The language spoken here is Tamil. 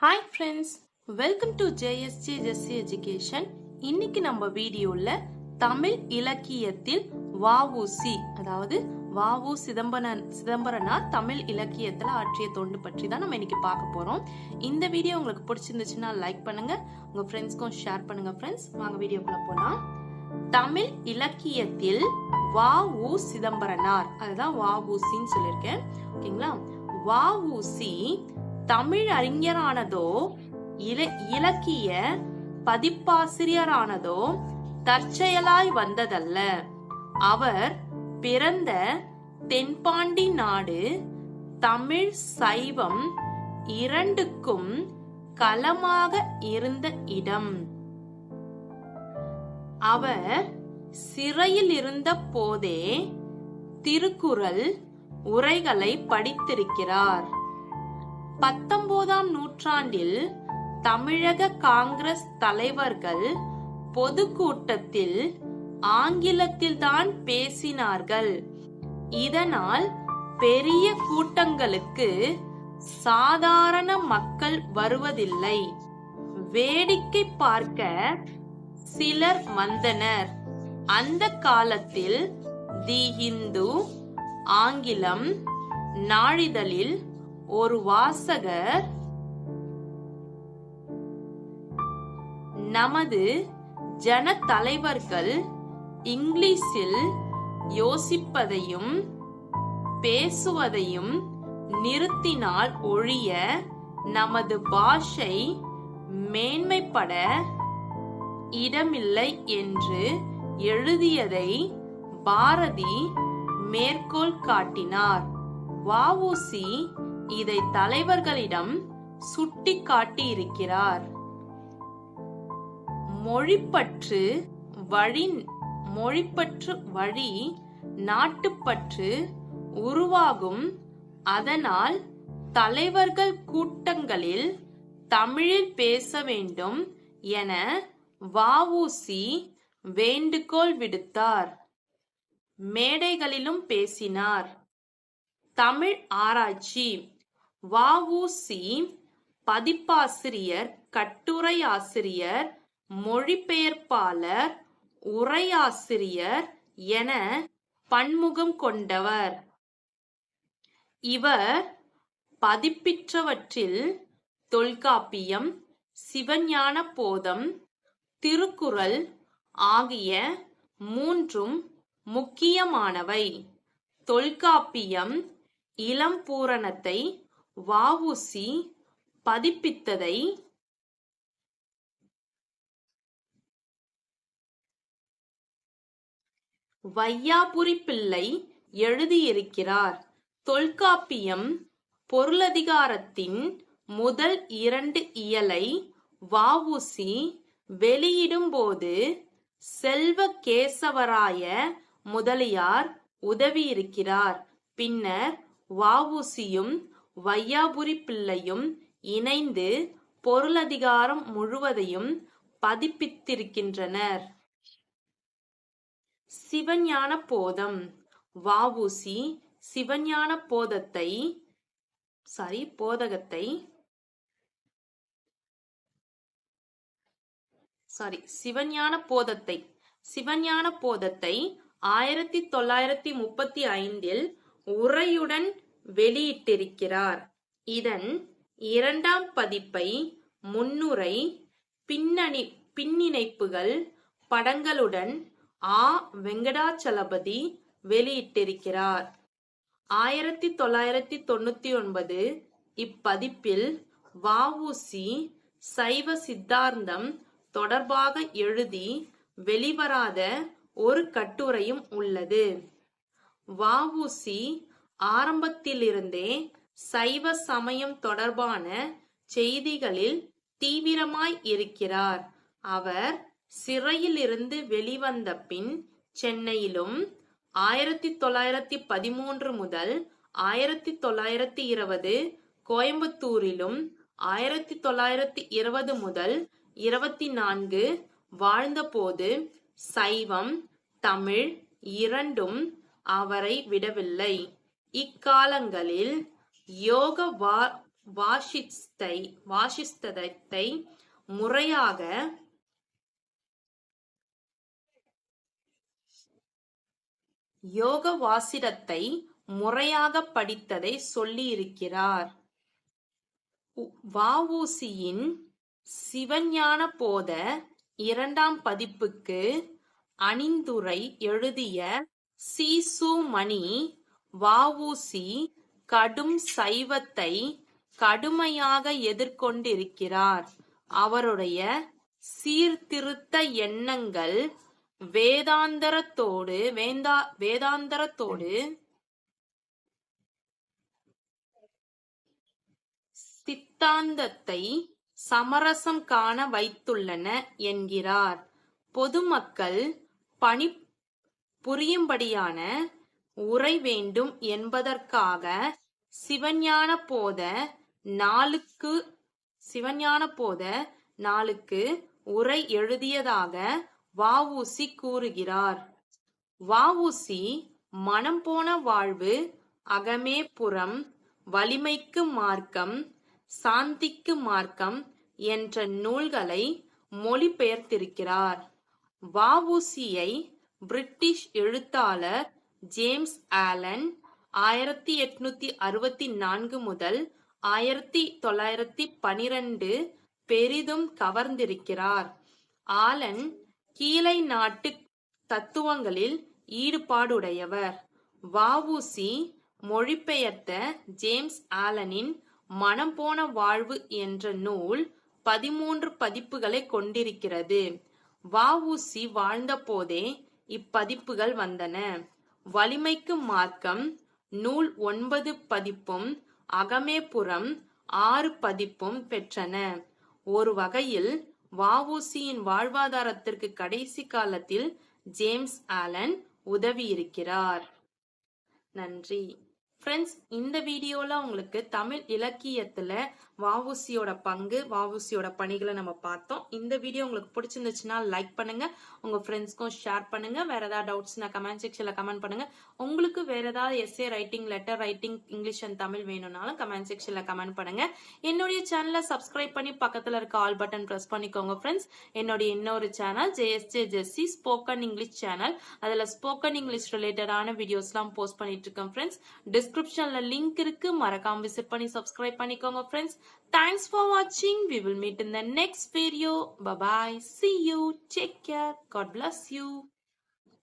Hi friends welcome to JSG Jessie education இன்னைக்கு நம்ம வீடியோல தமிழ் இலக்கியத்தில் வாவுசி அதாவது வாவு சிதம்பரன் சிதம்பரனார் தமிழ் இலக்கியத்தில் ஆற்றிய தொண்டு பற்றி தான் நம்ம இன்னைக்கு பார்க்க போகிறோம் இந்த வீடியோ உங்களுக்கு பிடிச்சிருந்துச்சுன்னா லைக் பண்ணுங்க உங்க ஃப்ரெண்ட்ஸ்க்கும் ஷேர் பண்ணுங்க ஃப்ரெண்ட்ஸ் வாங்க வீடியோக்குள்ள போலாம். தமிழ் இலக்கியத்தில் வாவு சிதம்பரனார் அதுதான் வாவுசின்னு சொல்லியிருக்கேன். ஓகேங்களா? வாவுசி தமிழ் அறிஞரானதோ இல இலக்கிய பதிப்பாசிரியரானதோ தற்செயலாய் வந்ததல்ல. அவர் பிறந்த தென்பாண்டி நாடு தமிழ் சைவம் இரண்டுக்கும் களமாக இருந்த இடம். அவர் சிறையில் இருந்த போதே திருக்குறள் உரைகளை படித்திருக்கிறார். பத்தொன்பதாம் நூற்றாண்டில் தமிழக காங்கிரஸ் தலைவர்கள் பொதுக்கூட்டத்தில் ஆங்கிலத்தில்தான் பேசினார்கள். இதனால் பெரிய கூட்டங்களுக்கு சாதாரண மக்கள் வருவதில்லை. வேடிக்கை பார்க்க சிலர் வந்தனர். அந்த காலத்தில் தி ஹிந்து ஆங்கிலம் நாளிதழில் ஒரு வாசகர் நமது ஜன தலைவர்கள் இங்கிலீஷில் யோசிப்பதையும் பேசுவதையும் நிறுத்தினால் ஒழிய நமது பாஷை மேன்மைப்பட இடமில்லை என்று எழுதியதை பாரதி மேற்கோள் காட்டினார். வஉசி இதை தலைவர்களிடம் சுட்டி காட்டியிருக்கிறார் மொழிப்பற்று வழி மொழிப்பற்று வழி நாட்டுப்பற்று உருவாகும். அதனால் தலைவர்கள் கூட்டங்களில் தமிழில் பேச வேண்டும் என வஉசி வேண்டுகோள் விடுத்தார். மேடைகளிலும் பேசினார். தமிழ் ஆராய்ச்சி வஉசி பதிப்பாசிரியர் கட்டுரையாசிரியர் மொழிபெயர்ப்பாளர் உரையாசிரியர் என பன்முகம் கொண்டவர். இவர் பதிப்பிற்றவற்றில் தொல்காப்பியம் சிவஞான போதம் திருக்குறள் ஆகிய மூன்றும் முக்கியமானவை. தொல்காப்பியம் இளம்பூரணத்தை வஉசி பதிப்பித்ததை வையாபுரி பிள்ளை எழுதியிருக்கிறார். தொல்காப்பியம் பொருளதிகாரத்தின் முதல் இரண்டு இயலை வஉசி வெளியிடும்போது செல்வ கேசவராய முதலியார் உதவியிருக்கிறார். பின்னர் வஉசியும் வையாபுரி பிள்ளையும் இணைந்து பொருளதிகாரம் முழுவதையும் பதிப்பித்திருக்கின்றனர். சிவஞான போதம் வஉசி சிவஞான போதத்தை சாரி போதகத்தை சாரி சிவஞான போதத்தை சிவஞான போதத்தை ஆயிரத்தி தொள்ளாயிரத்தி முப்பத்தி ஐந்தில் உரையுடன் வெளியிட்டிருக்கிறார். இதன் இரண்டாம் பதிப்பை முன்னுரை பின்னணி பின்னிணைப்புகள் படங்களுடன் ஆ. வெங்கடாச்சலபதி வெளியிட்டிருக்கிறார். ஆயிரத்தி தொள்ளாயிரத்தி தொண்ணூத்தி ஒன்பது இப்பதிப்பில் வஉசி சைவ சித்தாந்தம் தொடர்பாக எழுதி வெளிவராத ஒரு கட்டுரையும் உள்ளது. வஉசி ஆரம்பத்திலிருந்தே சைவ சமயம் தொடர்பான செய்திகளில் தீவிரமாய் இருக்கிறார். அவர் சிறையிலிருந்து வெளிவந்த பின் சென்னையிலும் ஆயிரத்தி தொள்ளாயிரத்தி பதிமூன்று முதல் ஆயிரத்தி தொள்ளாயிரத்தி இருபது கோயம்புத்தூரிலும் ஆயிரத்தி தொள்ளாயிரத்தி இருபது முதல் இருபத்தி நான்கு வாழ்ந்தபோது சைவம் தமிழ் இரண்டும் அவரை விடவில்லை. இக்காலங்களில் யோக வா வாசித்தை வாசித்ததை முறையாக யோக வாசிரத்தை முறையாக படித்ததை சொல்லியிருக்கிறார். உ- வஉசியின் சிவஞான போத இரண்டாம் பதிப்புக்கு அணிந்துரை எழுதிய சீசு மணி வஉசி கடும் சைவத்தை கடுமையாக எதிர்கொண்டிருக்கிறார். அவருடைய சீர்திருத்த எண்ணங்கள் வேதாந்தரத்தோடு வேந்தா வேதாந்தரத்தோடு சித்தாந்தத்தை சமரசம் காண வைத்துள்ளன என்கிறார். பொதுமக்கள் பணி புரியும்படியான உரை வேண்டும் என்பதற்காக சிவஞான போத நாளுக்கு சிவஞான போத நாளுக்கு உரை எழுதியதாக வஉசி கூறுகிறார். வஉசி மனம் போன வாழ்வு அகமே புறம் வலிமைக்கு மார்க்கம் சாந்திக்கு மார்க்கம் என்ற நூல்களை மொழிபெயர்த்திருக்கிறார். வஉசியை பிரிட்டிஷ் எழுத்தாளர் ஜேம்ஸ் ஆலன் ஆயிரத்தி எட்நூத்தி அறுபத்தி நான்கு முதல் ஆயிரத்தி தொள்ளாயிரத்தி பனிரெண்டு பெரிதும் கவர்ந்திருக்கிறார். ஆலன் கீழை நாட்டு தத்துவங்களில் ஈடுபாடுடையவர். வஉசி மொழிபெயர்த்த ஜேம்ஸ் ஆலனின் மனம் போன வாழ்வு என்ற நூல் பதிமூன்று பதிப்புகளை கொண்டிருக்கிறது. வஉசி வாழ்ந்தபோதே இப்பதிப்புகள் வந்தன. வலிமைக்கு மார்க்கம் நூல் ஒன்பது பதிப்பும் அகமேபுரம் ஆறு பதிப்பும் பெற்றன. ஒரு வகையில் வவுசியின் வாழ்வாதாரத்திற்கு கடைசி காலத்தில் ஜேம்ஸ் ஆலன் உதவியிருக்கிறார். நன்றி. ஃப்ரெண்ட்ஸ் இந்த வீடியோல உங்களுக்கு தமிழ் இலக்கியத்துல வஉசியோட பங்கு வஉசியோட பணிகளை நம்ம பார்த்தோம். இந்த வீடியோ உங்களுக்கு பிடிச்சிருந்துச்சுன்னா லைக் பண்ணுங்க. உங்க ஃப்ரெண்ட்ஸ்க்கும் ஷேர் பண்ணுங்க. வேற ஏதாவது டவுட்ஸ்னா கமெண்ட் செக்ஷனில் கமெண்ட் பண்ணுங்க. உங்களுக்கு வேற ஏதாவது essay writing letter writing English and Tamil வேணும்னாலும் கமெண்ட் செக்ஷனில் கமெண்ட் பண்ணுங்க. என்னுடைய சேனலை சப்ஸ்கிரைப் பண்ணி பக்கத்தில் இருக்க ஆல் பட்டன் ப்ரெஸ் பண்ணிக்கோங்க ஃப்ரெண்ட்ஸ் என்னுடைய இன்னொரு channel JSJ Jessie spoken English channel அதில் ஸ்போக்கன் இங்கிலீஷ் ரிலேட்டடான வீடியோஸ்லாம் போஸ்ட் பண்ணிட்டு இருக்கேன் ஃப்ரெண்ட்ஸ் டிஸ்கிரிப்ஷன்ல லிங்க் இருக்கு. மறக்காம விசிட் பண்ணி சப்ஸ்கிரைப் பண்ணிக்கோங்க ஃப்ரெண்ட்ஸ் தேங்க்ஸ் ஃபார் வாட்சிங் we will meet in the next video bye bye see you take care God bless you